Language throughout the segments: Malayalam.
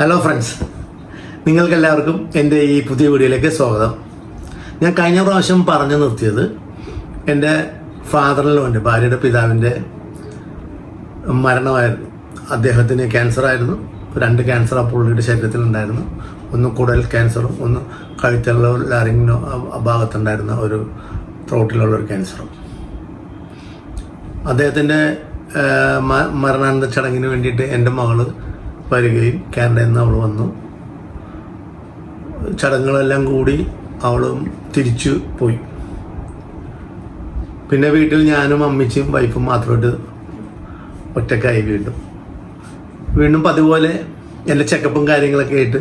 ഹലോ ഫ്രണ്ട്സ് നിങ്ങൾക്കെല്ലാവർക്കും എന്റെ ഈ പുതിയ വീഡിയോയിലേക്ക് സ്വാഗതം. ഞാൻ കഴിഞ്ഞ പ്രാവശ്യം പറഞ്ഞു നിർത്തിയത് എന്റെ ഫാദറിലോ എന്റെ ഭാര്യയുടെ പിതാവിന്റെ മരണമായിരുന്നു. അദ്ദേഹത്തിന് ക്യാൻസർ ആയിരുന്നു. രണ്ട് ക്യാൻസർ ആ പുള്ളിയുടെ ശരീരത്തിലുണ്ടായിരുന്നു. ഒന്ന് കുടൽ ക്യാൻസറും ഒന്ന് കഴുത്തിലുള്ള ലാറിങ്ങിനോ ഭാഗത്തുണ്ടായിരുന്ന ഒരു ത്രോട്ടിലുള്ള ഒരു ക്യാൻസറും അദ്ദേഹത്തിന്റെ മരണാനന്ദ ചടങ്ങിന് വേണ്ടിയിട്ട് എന്റെ മകൾ വരികയും കാനഡയിൽ നിന്ന് അവൾ വന്നു. ചടങ്ങുകളെല്ലാം കൂടി അവളും തിരിച്ചു പോയി. പിന്നെ വീട്ടിൽ ഞാനും അമ്മച്ചിയും വൈഫും മാത്രമായിട്ട് ഒറ്റക്കായി വീണ്ടും. വീണ്ടും പതിപോലെ എന്റെ ചെക്കപ്പും കാര്യങ്ങളൊക്കെ ആയിട്ട്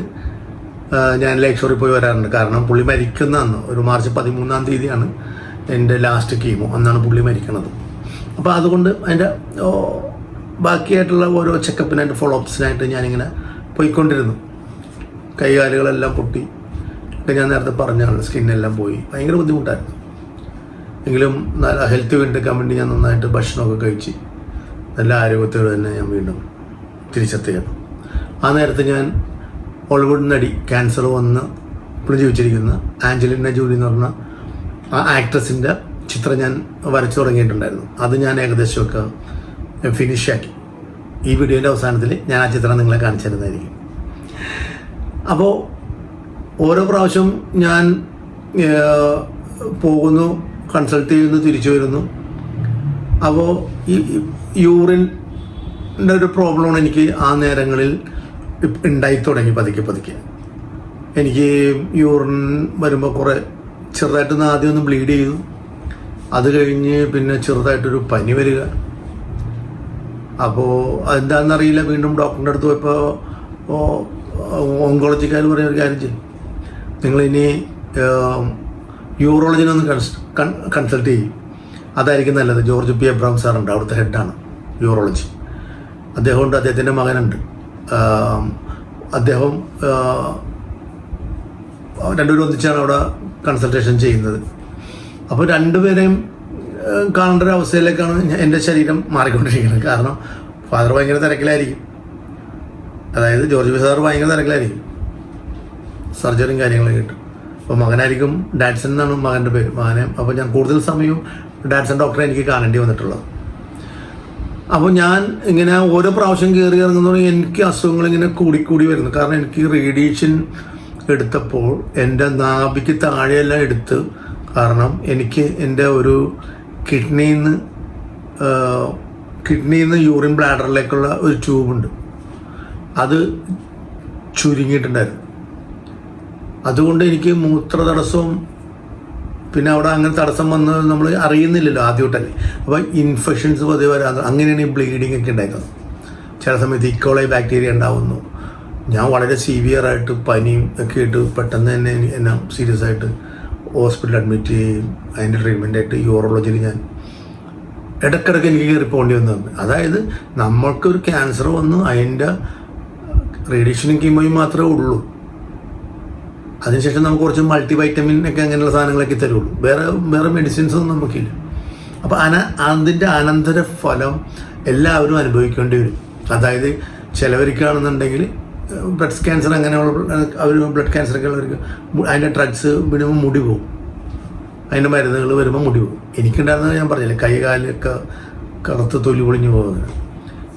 ഞാൻ ലേക്ക് ഷോറിൽ പോയി വരാറുണ്ട്. കാരണം പുള്ളി മരിക്കുന്ന അന്ന് ഒരു മാർച്ച് പതിമൂന്നാം തീയതിയാണ് എന്റെ ലാസ്റ്റ് കീമോ അന്നാണ് പുള്ളി മരിക്കണത് അപ്പോൾ അതുകൊണ്ട് അതിന്റെ ബാക്കിയായിട്ടുള്ള ഓരോ ചെക്കപ്പിനായിട്ട് ഫോളോ അപ്സിനായിട്ട് ഞാനിങ്ങനെ പോയിക്കൊണ്ടിരുന്നു. കൈകാലുകളെല്ലാം പൊട്ടി. ഞാൻ നേരത്തെ പറഞ്ഞാണ് സ്കിന്നെല്ലാം പോയി. ഭയങ്കര ബുദ്ധിമുട്ടായിരുന്നു. എങ്കിലും നല്ല ഹെൽത്ത് വീണ്ടെടുക്കാൻ വേണ്ടി ഞാൻ നന്നായിട്ട് ഭക്ഷണമൊക്കെ കഴിച്ച് നല്ല ആരോഗ്യത്തോടെ തന്നെ ഞാൻ വീണ്ടും തിരിച്ചെത്തുകയാണ്. ആ നേരത്ത് ഞാൻ ഹോളിവുഡ് നടി ക്യാൻസർ വന്ന് ഇപ്പോഴും ജീവിച്ചിരിക്കുന്ന. ആഞ്ചലിന ജൂലി എന്ന് പറഞ്ഞ ആ ആക്ട്രസിന്റെ ചിത്രം ഞാൻ വരച്ചു തുടങ്ങിയിട്ടുണ്ടായിരുന്നു. അത് ഞാൻ ഏകദേശമൊക്കെ ഫിനിഷാക്കി ഈ വീഡിയോന്റെ അവസാനത്തിൽ ഞാൻ ആ ചിത്രം നിങ്ങളെ കാണിച്ചു തരുന്നതായിരിക്കും അപ്പോൾ ഓരോ പ്രാവശ്യം ഞാൻ പോകുന്നു കൺസൾട്ട് ചെയ്യുന്നു തിരിച്ചു വരുന്നു. അപ്പോൾ ഈ യൂറിന്റെ ഒരു പ്രോബ്ലമാണ് എനിക്ക് ആ നേരങ്ങളിൽ ഉണ്ടായി തുടങ്ങി പതുക്കെ പതുക്കെ. എനിക്ക് യൂറിൻ വരുമ്പോൾ കുറേ ചെറുതായിട്ടൊന്ന് ആദ്യം ഒന്ന് ബ്ലീഡ് ചെയ്തു. അത് കഴിഞ്ഞ് പിന്നെ ചെറുതായിട്ടൊരു പനി വരിക. അപ്പോൾ എന്താണെന്നറിയില്ല വീണ്ടും ഡോക്ടറിന്റെ അടുത്ത് പോയപ്പോൾ ഓങ്കോളജിക്കാർ പറയുന്ന ഒരു കാര്യം ചെയ്യും. നിങ്ങളിനി യൂറോളജിനെ ഒന്ന് കൺസൾട്ട് ചെയ്യും. അതായിരിക്കും നല്ലത്. ജോർജ് പി എബ്രാം സാറുണ്ട്. അവിടുത്തെ ഹെഡാണ് യൂറോളജി. അദ്ദേഹമുണ്ട്. അദ്ദേഹത്തിന്റെ മകനുണ്ട്. അദ്ദേഹം രണ്ടുപേരും ഒന്നിച്ചാണ് അവിടെ കൺസൾട്ടേഷൻ ചെയ്യുന്നത്. അപ്പോൾ രണ്ടുപേരെയും കാണേണ്ട ഒരു അവസ്ഥയിലേക്കാണ് എന്റെ ശരീരം മാറിക്കൊണ്ടിരിക്കുന്നത്. കാരണം ഫാദർ ഭയങ്കര തിരക്കിലായിരിക്കും. അതായത് ജോർജ് ബി സാർ ഭയങ്കര തിരക്കിലായിരിക്കും. സർജറിയും കാര്യങ്ങളൊക്കെ കിട്ടും അപ്പോൾ മകനായിരിക്കും ഡാൻസൻ എന്നാണ് മകന്റെ പേര്. മകനെ അപ്പോൾ ഞാൻ കൂടുതൽ സമയവും ഡാൻസൻ ഡോക്ടറെ എനിക്ക് കാണേണ്ടി വന്നിട്ടുള്ളത്. അപ്പോൾ ഞാൻ ഇങ്ങനെ ഓരോ പ്രാവശ്യം കയറി ഇറങ്ങുന്നതോടെ എനിക്ക് അസുഖങ്ങൾ ഇങ്ങനെ കൂടിക്കൂടി വരുന്നു. കാരണം എനിക്ക് റേഡിയേഷൻ എടുത്തപ്പോൾ എന്റെ നാഭിക്ക് താഴെയെല്ലാം എടുത്ത് കാരണം എനിക്ക് എന്റെ ഒരു കിഡ്നിയിൽ നിന്ന് കിഡ്നിയിൽ നിന്ന് യൂറിൻ ബ്ലാഡറിലേക്കുള്ള ഒരു ട്യൂബുണ്ട്. അത് ചുരുങ്ങിയിട്ടുണ്ടായിരുന്നു. അതുകൊണ്ട് എനിക്ക് മൂത്ര തടസ്സവും പിന്നെ അവിടെ അങ്ങനെ തടസ്സം വന്നത് നമ്മൾ അറിയുന്നില്ലല്ലോ ആദ്യമായിട്ടല്ലേ. അപ്പോൾ ഇൻഫെക്ഷൻസ് പതിവ് വരാൻ അങ്ങനെയാണ് ഈ ബ്ലീഡിങ് ഒക്കെ ഉണ്ടായിരുന്നത്. ചില സമയത്ത് ഇക്കോളൈ ബാക്ടീരിയ ഉണ്ടാവുന്നു. ഞാൻ വളരെ സീവിയറായിട്ട് പനിയും ഒക്കെ ആയിട്ട് പെട്ടെന്ന് തന്നെ എനി- എന്നെ സീരിയസ് ആയിട്ട് ഹോസ്പിറ്റലിൽ അഡ്മിറ്റ് ചെയ്യുകയും അതിന്റെ ട്രീറ്റ്മെന്റ് ആയിട്ട് യൂറോളജിയിൽ ഞാൻ ഇടക്കിടക്ക് എനിക്ക് കയറി പോകേണ്ടി വന്നത് അതായത് നമ്മൾക്കൊരു ക്യാൻസർ വന്ന് അതിന്റെ റേഡിയേഷനും കീമോയും മാത്രമേ ഉള്ളൂ. അതിനുശേഷം നമുക്ക് കുറച്ച് മൾട്ടി വൈറ്റമിൻ ഒക്കെ അങ്ങനെയുള്ള സാധനങ്ങളൊക്കെ തരുള്ളൂ. വേറെ വേറെ മെഡിസിൻസ് ഒന്നും നമുക്കില്ല. അപ്പോൾ അന അതിന്റെ അനന്തര ഫലം എല്ലാവരും അനുഭവിക്കേണ്ടി വരും. അതായത് ചിലവർക്കാണെന്നുണ്ടെങ്കിൽ ബ്ലഡ് ക്യാൻസർ അങ്ങനെയുള്ള അവർ ബ്ലഡ് ക്യാൻസർ ഒക്കെ ഉള്ളവർക്ക് അതിന്റെ ഡ്രഗ്സ് വിടുമ്പോൾ മുടി പോകും. അതിന്റെ മരുന്നുകൾ വരുമ്പോൾ മുടി പോകും. എനിക്കുണ്ടായിരുന്നത് ഞാൻ പറഞ്ഞില്ലേ കൈ കാലൊക്കെ കറുത്ത് തൊലി പൊളിഞ്ഞു പോകുന്നത്.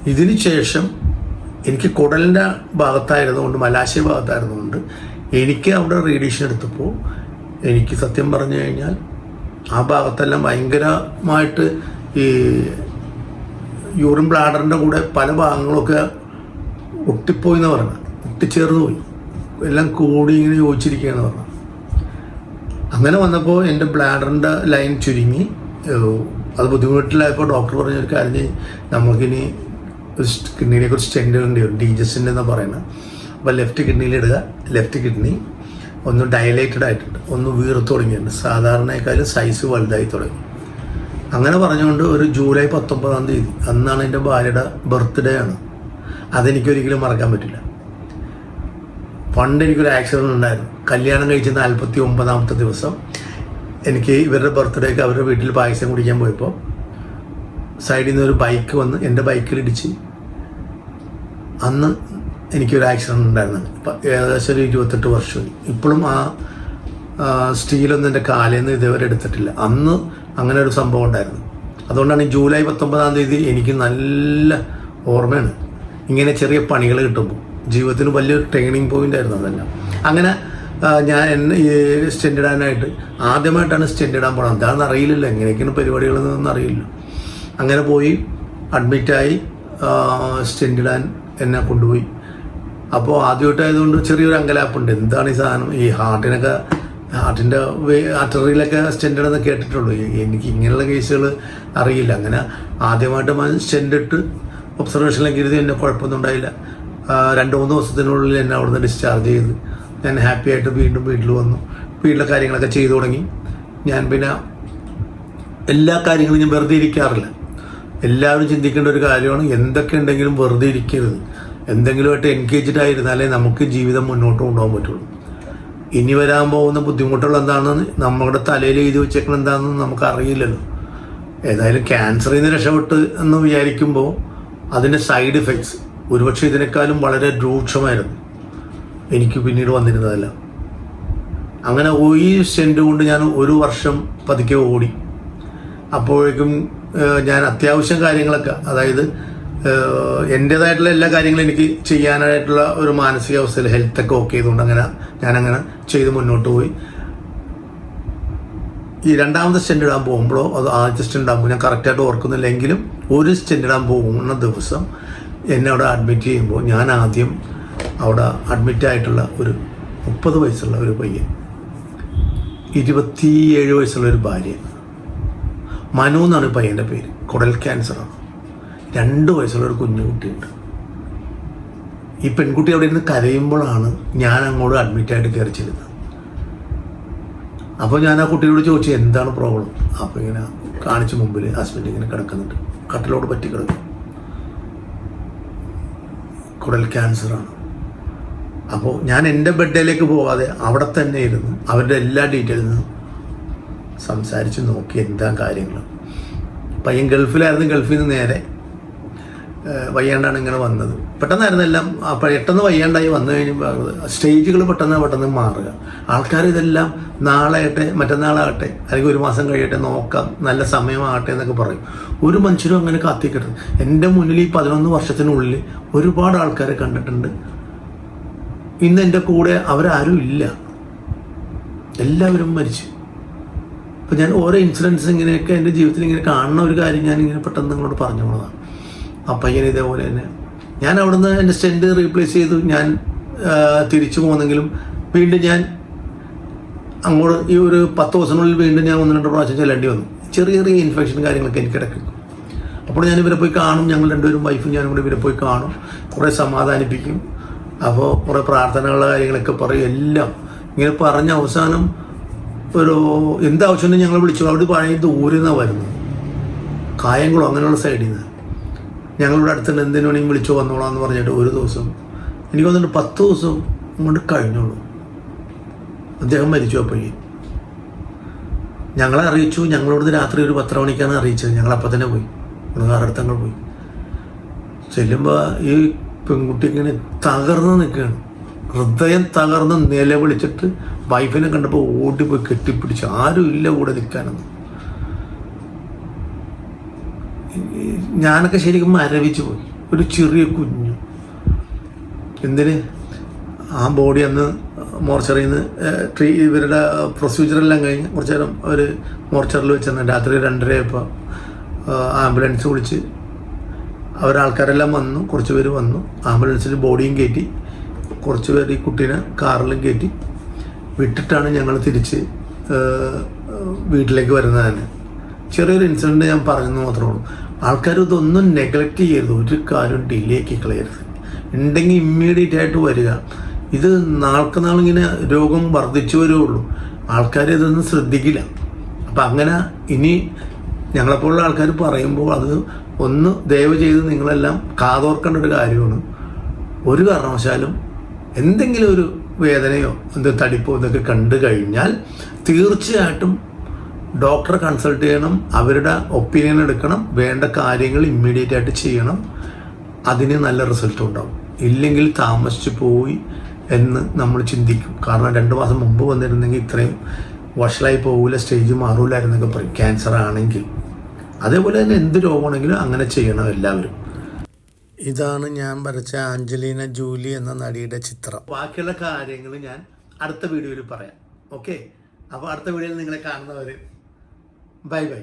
ഇതിന് ശേഷം എനിക്ക് കുടലിന്റെ ഭാഗത്തായിരുന്നുകൊണ്ട് മലാശയ ഭാഗത്തായിരുന്നുകൊണ്ട് എനിക്ക് അവിടെ റേഡിയേഷൻ എടുത്തപ്പോൾ എനിക്ക് സത്യം പറഞ്ഞു കഴിഞ്ഞാൽ ആ ഭാഗത്തെല്ലാം ഭയങ്കരമായിട്ട് ഈ യൂറിൻ ബ്ലാഡറിന്റെ കൂടെ പല ഭാഗങ്ങളൊക്കെ ഒട്ടിപ്പോയി എന്ന് പറഞ്ഞത് ഒട്ടിച്ചേർന്ന് പോയി. എല്ലാം കൂടി ഇങ്ങനെ യോജിച്ചിരിക്കുകയെന്ന് പറഞ്ഞത് അങ്ങനെ വന്നപ്പോൾ എന്റെ ബ്ലാഡറിന്റെ ലൈൻ ചുരുങ്ങി. അത് ബുദ്ധിമുട്ടിലായപ്പോൾ ഡോക്ടർ പറഞ്ഞ ഒരു കാര്യം ഒരു കിഡ്നിനെ കുറിച്ച് സ്റ്റെൻഡ് വേണ്ടി വരും. ഡീജസ്റ്റിന്റെ എന്ന് പറയുന്നത് അപ്പോൾ ലെഫ്റ്റ് കിഡ്നിയിൽ ഇടുക. ലെഫ്റ്റ് കിഡ്നി ഒന്ന് ഡയലേറ്റഡ് ആയിട്ടുണ്ട്. ഒന്ന് വീർത്ത് തുടങ്ങിയിട്ടുണ്ട്. സാധാരണയെക്കാളും സൈസ് വലുതായി തുടങ്ങി. അങ്ങനെ പറഞ്ഞുകൊണ്ട് ഒരു ജൂലൈ പത്തൊമ്പതാം തീയതി അന്നാണ് എന്റെ ഭാര്യയുടെ ബർത്ത്ഡേ ആണ്. അതെനിക്കൊരിക്കലും മറക്കാൻ പറ്റില്ല. പണ്ട് എനിക്കൊരു ആക്സിഡന്റ് ഉണ്ടായിരുന്നു. കല്യാണം കഴിച്ച നാൽപ്പത്തി ഒമ്പതാമത്തെ ദിവസം എനിക്ക് ഇവരുടെ ബർത്ത്ഡേക്ക് അവരുടെ വീട്ടിൽ പായസം കുടിക്കാൻ പോയപ്പോൾ സൈഡിൽ നിന്ന് ഒരു ബൈക്ക് വന്ന് എന്റെ ബൈക്കിൽ ഇടിച്ച് അന്ന് എനിക്കൊരു ആക്സിഡന്റ് ഉണ്ടായിരുന്നു. ഏകദേശം ഒരു ഇരുപത്തെട്ട് വർഷമായി. ഇപ്പോഴും ആ സ്റ്റീലൊന്നും എന്റെ കാലിൽ നിന്ന് ഇതുവരെ എടുത്തിട്ടില്ല. അന്ന് അങ്ങനെ ഒരു സംഭവം ഉണ്ടായിരുന്നു. അതുകൊണ്ടാണ് ജൂലൈ പത്തൊമ്പതാം തീയതി എനിക്ക് നല്ല ഓർമ്മയാണ്. ഇങ്ങനെ ചെറിയ പണികൾ കിട്ടുമ്പോൾ. ജീവിതത്തിന് വലിയൊരു ട്രെയിനിങ് പോയിന്റ് ആയിരുന്നു അതെല്ലാം. അങ്ങനെ ഞാൻ എന്നെ സ്റ്റെൻഡ് ഇടാനായിട്ട് ആദ്യമായിട്ടാണ് സ്റ്റെൻഡ് ഇടാൻ പോകണം എന്താണെന്ന് അറിയില്ലല്ലോ. എങ്ങനെയൊക്കെയാണ് പരിപാടികളെന്നൊന്നും അറിയില്ല. അങ്ങനെ പോയി അഡ്മിറ്റായി സ്റ്റെൻഡ് ഇടാൻ എന്നെ കൊണ്ടുപോയി. അപ്പോൾ ആദ്യമായിട്ടായതുകൊണ്ട് ചെറിയൊരു അങ്കലാപ്പുണ്ട്. എന്താണ് ഈ സാധനം? ഈ ഹാർട്ടിനൊക്കെ ഹാർട്ടിന്റെ ആർട്ടറിയിലൊക്കെ സ്റ്റെൻഡ് ഇടുന്ന കേട്ടിട്ടുള്ളൂ. എനിക്ക് ഇങ്ങനെയുള്ള കേസുകൾ അറിയില്ല. അങ്ങനെ ആദ്യമായിട്ട് സ്റ്റെൻഡ് ഇട്ട് ഒബ്സർവേഷനിലേക്ക് ഇരുതി എന്നെ കുഴപ്പമൊന്നും ഉണ്ടായില്ല. രണ്ട് മൂന്ന് ദിവസത്തിനുള്ളിൽ എന്നെ അവിടുന്ന് ഡിസ്ചാർജ് ചെയ്ത്. ഞാൻ ഹാപ്പി ആയിട്ട് വീണ്ടും വീട്ടിൽ വന്നു. വീട്ടിലെ കാര്യങ്ങളൊക്കെ ചെയ്തു തുടങ്ങി. ഞാൻ പിന്നെ എല്ലാ കാര്യങ്ങളും ഞാൻ വെറുതെ ഇരിക്കാറില്ല. എല്ലാവരും ചിന്തിക്കേണ്ട ഒരു കാര്യമാണ് എന്തൊക്കെ ഉണ്ടെങ്കിലും വെറുതെ ഇരിക്കരുത്. എന്തെങ്കിലുമായിട്ട് എൻഗേജ്ഡ് ആയിരുന്നാലേ നമുക്ക് ജീവിതം മുന്നോട്ട് കൊണ്ടുപോകാൻ പറ്റുള്ളൂ. ഇനി വരാൻ പോകുന്ന ബുദ്ധിമുട്ടുകൾ എന്താണെന്ന് നമ്മുടെ തലയിൽ എഴുതി വെച്ചേക്കണം എന്താണെന്ന് നമുക്ക് അറിയില്ലല്ലോ ഏതായാലും ക്യാൻസറിൽ നിന്ന് രക്ഷപ്പെട്ട് എന്ന് വിചാരിക്കുമ്പോൾ അതിന്റെ സൈഡ് ഇഫക്ട്സ് ഒരുപക്ഷെ ഇതിനേക്കാളും വളരെ രൂക്ഷമായിരുന്നു. എനിക്ക് പിന്നീട് വന്നിരുന്നതല്ല. അങ്ങനെ ഈ സെന്റ് കൊണ്ട് ഞാൻ ഒരു വർഷം പതുക്കെ ഓടി. അപ്പോഴേക്കും ഞാൻ അത്യാവശ്യം കാര്യങ്ങളൊക്കെ അതായത് എന്റേതായിട്ടുള്ള എല്ലാ കാര്യങ്ങളും എനിക്ക് ചെയ്യാനായിട്ടുള്ള ഒരു മാനസികാവസ്ഥയിൽ ഹെൽത്തൊക്കെ ഓക്കെ ചെയ്തുകൊണ്ട് അങ്ങനെ ഞാനങ്ങനെ ചെയ്ത് മുന്നോട്ട് പോയി. ഈ രണ്ടാമത്തെ സ്റ്റെൻഡ് ഇടാൻ പോകുമ്പോഴോ അത് ആദ്യത്തെ സ്റ്റെൻഡ് ഇടാൻ ഞാൻ കറക്റ്റായിട്ട് ഓർക്കുന്നില്ലെങ്കിലും ഒരു സ്റ്റെൻഡ് ഇടാൻ പോകുന്ന ദിവസം എന്നെ അവിടെ അഡ്മിറ്റ് ചെയ്യുമ്പോൾ ഞാൻ ആദ്യം അവിടെ അഡ്മിറ്റ് ആയിട്ടുള്ള ഒരു മുപ്പത് വയസ്സുള്ള ഒരു പയ്യൻ ഇരുപത്തിയേഴ് വയസ്സുള്ള ഒരു ഭാര്യ. മനു എന്നാണ് പയ്യന്റെ പേര്. കുടൽ ക്യാൻസറാണ് രണ്ട് വയസ്സുള്ള ഒരു കുഞ്ഞു കുട്ടിയുണ്ട്. ഈ പെൺകുട്ടി അവിടെ ഇരുന്ന് കരയുമ്പോഴാണ് ഞാൻ അങ്ങോട്ട് അഡ്മിറ്റായിട്ട് കയറി ചെല്ലുന്നത്. അപ്പോൾ ഞാൻ ആ കുട്ടിയോട് ചോദിച്ചു എന്താണ് പ്രോബ്ലം അപ്പോൾ ഇങ്ങനെ കാണിച്ച് മുമ്പിൽ ഹസ്ബൻഡ് ഇങ്ങനെ കിടക്കുന്നുണ്ട്. കട്ടിലോട് പറ്റി കിടക്കും. കുടൽ ക്യാൻസറാണ് അപ്പോൾ ഞാൻ എന്റെ ബെഡിലേക്ക് പോവാതെ അവിടെ തന്നെ ഇരുന്ന് അവരുടെ എല്ലാ ഡീറ്റെയിൽസും സംസാരിച്ച് നോക്കി എന്താ കാര്യങ്ങൾ പയ്യൻ ഗൾഫിലായിരുന്നു ഗൾഫിൽ നിന്ന് നേരെ വയ്യാണ്ടാണ് ഇങ്ങനെ വന്നത്. പെട്ടെന്നായിരുന്നു എല്ലാം പെട്ടെന്ന് വയ്യാണ്ടായി വന്നു കഴിഞ്ഞപ്പോൾ സ്റ്റേജുകൾ പെട്ടെന്ന് പെട്ടെന്ന് മാറുക. ആൾക്കാർ ഇതെല്ലാം നാളെ ആകട്ടെ മറ്റന്നാളാകട്ടെ അല്ലെങ്കിൽ ഒരു മാസം കഴിയട്ടെ നോക്കാം നല്ല സമയമാകട്ടെ എന്നൊക്കെ പറയും. ഒരു മനുഷ്യരും അങ്ങനെ കാത്തിക്കരുത്. എന്റെ മുന്നിൽ ഈ പതിനൊന്ന് വർഷത്തിനുള്ളിൽ ഒരുപാട് ആൾക്കാരെ കണ്ടിട്ടുണ്ട്. ഇന്ന് എന്റെ കൂടെ അവരാരും ഇല്ല. എല്ലാവരും മരിച്ചു. അപ്പം ഞാൻ ഓരോ ഇൻസിഡൻസ് ഇങ്ങനെയൊക്കെ എന്റെ ജീവിതത്തിൽ ഇങ്ങനെ കാണുന്ന ഒരു കാര്യം ഞാൻ ഇങ്ങനെ പെട്ടെന്ന് നിങ്ങളോട് പറഞ്ഞു പോണതാണ്. ആ പയ്യൻ ഇതേപോലെ തന്നെ. ഞാൻ അവിടുന്ന് എന്റെ സ്റ്റെൻഡ് റീപ്ലേസ് ചെയ്തു. ഞാൻ തിരിച്ചു പോന്നെങ്കിലും വീണ്ടും ഞാൻ അങ്ങോട്ട് ഈ ഒരു പത്ത് ദിവസത്തിനുള്ളിൽ വീണ്ടും ഞാൻ ഒന്ന് രണ്ട് പ്രാവശ്യം ചെല്ലേണ്ടി വന്നു. ചെറിയ ചെറിയ ഇൻഫെക്ഷൻ കാര്യങ്ങളൊക്കെ എനിക്ക് ഇടയ്ക്ക്. അപ്പോൾ ഞാൻ ഇവരെ പോയി കാണും. ഞങ്ങൾ രണ്ടുപേരും വൈഫും ഞാനും കൂടി ഇവരെ പോയി കാണും. കുറേ സമാധാനിപ്പിക്കും. അപ്പോൾ കുറേ പ്രാർത്ഥനകളുടെ കാര്യങ്ങളൊക്കെ പറയും. എല്ലാം ഇങ്ങനെ പറഞ്ഞ അവസാനം ഒരു എന്താവശ്യമുണ്ടെങ്കിൽ ഞങ്ങൾ വിളിച്ചു. അവിടെ പഴയ ദൂരെ നിന്നാണ് വരുന്നത്. കായംകുളം അങ്ങനെയുള്ള സൈഡിൽ നിന്ന് ഞങ്ങളിവിടെ അടുത്തുണ്ട് എന്തിനു വേണമെങ്കിൽ വിളിച്ചു വന്നോളാം എന്ന് പറഞ്ഞിട്ട് ഒരു ദിവസം എനിക്ക് തോന്നുന്നുണ്ട് പത്ത് ദിവസം കൊണ്ട് കഴിഞ്ഞോളൂ. അദ്ദേഹം മരിച്ചു അപ്പോഴേ. ഞങ്ങളെ അറിയിച്ചു. ഞങ്ങളോട് രാത്രി ഒരു പത്ര മണിക്കാണ് അറിയിച്ചത്. ഞങ്ങൾ അപ്പം തന്നെ പോയി. ഞങ്ങൾ പോയി. ചെല്ലുമ്പോൾ ഈ പെൺകുട്ടി ഇങ്ങനെ തകർന്ന് നിൽക്കുകയാണ്. ഹൃദയം തകർന്ന് നിലവിളിച്ചിട്ട് വൈഫിനെ കണ്ടപ്പോൾ ഓടിപ്പോയി കെട്ടിപ്പിടിച്ചു. ആരും ഇല്ല കൂടെ നിൽക്കാനൊന്നും ഈ ഞാനൊക്കെ ശരിക്കും മരവിച്ചു പോയി. ഒരു ചെറിയ കുഞ്ഞു. എന്തിന്? ആ ബോഡി അന്ന് മോർച്ചറിയിൽ നിന്ന് ട്രീ ഇവരുടെ പ്രൊസീജിയറെല്ലാം കഴിഞ്ഞ് കുറച്ച് നേരം അവർ മോർച്ചറിൽ വെച്ചിരുന്നു രാത്രി രണ്ടരയപ്പോൾ ആംബുലൻസ് വിളിച്ച് അവരാൾക്കാരെല്ലാം വന്നു കുറച്ച് പേര് വന്നു. ആംബുലൻസിൽ ബോഡിയും കയറ്റി കുറച്ച് പേര് ഈ കുട്ടീനെ കാറിലും കയറ്റി വിട്ടിട്ടാണ് ഞങ്ങൾ തിരിച്ച് വീട്ടിലേക്ക് വരുന്നത് തന്നെ. ചെറിയൊരു ഇൻസിഡന്റ് ഞാൻ പറഞ്ഞു മാത്രമേ ഉള്ളൂ. ആൾക്കാർ ഇതൊന്നും നെഗ്ലക്റ്റ് ചെയ്യരുത്. ഒരു കാര്യം ഡിലേ ആക്കി കളയരുത്. ഉണ്ടെങ്കിൽ ഇമ്മീഡിയറ്റ് ആയിട്ട് വരിക. ഇത് നാൾക്ക് നാളിങ്ങനെ രോഗം വർദ്ധിച്ചു വരുള്ളൂ ആൾക്കാർ ഇതൊന്നും ശ്രദ്ധിക്കില്ല. അപ്പം അങ്ങനെ ഇനി ഞങ്ങളെപ്പോലുള്ള ആൾക്കാർ പറയുമ്പോൾ അത് ഒന്ന് ദയവ് ചെയ്ത് നിങ്ങളെല്ലാം കാതോർക്കേണ്ട ഒരു കാര്യമാണ്. ഒരു കാരണവശാലും എന്തെങ്കിലും ഒരു വേദനയോ എന്തോ തടിപ്പോ ഇതൊക്കെ കണ്ടു കഴിഞ്ഞാൽ തീർച്ചയായിട്ടും ഡോക്ടറെ കൺസൾട്ട് ചെയ്യണം അവരുടെ ഒപ്പീനിയൻ എടുക്കണം വേണ്ട കാര്യങ്ങൾ ഇമ്മീഡിയറ്റ് ആയിട്ട് ചെയ്യണം. അതിന് നല്ല റിസൾട്ട് ഉണ്ടാവും. ഇല്ലെങ്കിൽ താമസിച്ചു പോയി എന്ന് നമ്മൾ ചിന്തിക്കും. കാരണം രണ്ട് മാസം മുമ്പ് വന്നിരുന്നെങ്കിൽ ഇത്രയും വഷളായി പോകില്ല സ്റ്റേജ് മാറൂലായിരുന്നൊക്കെ പറയും. ക്യാൻസർ ആണെങ്കിൽ. അതേപോലെ തന്നെ എന്ത് രോഗമാണെങ്കിലും അങ്ങനെ ചെയ്യണം എല്ലാവരും. ഇതാണ് ഞാൻ വരച്ച ആഞ്ചലീന ജൂലി എന്ന നടിയുടെ ചിത്രം. ബാക്കിയുള്ള കാര്യങ്ങൾ ഞാൻ അടുത്ത വീഡിയോയിൽ പറയാം. ഓക്കെ അപ്പോൾ അടുത്ത വീഡിയോയിൽ നിങ്ങളെ കാണുന്നവർ ബൈ ബൈ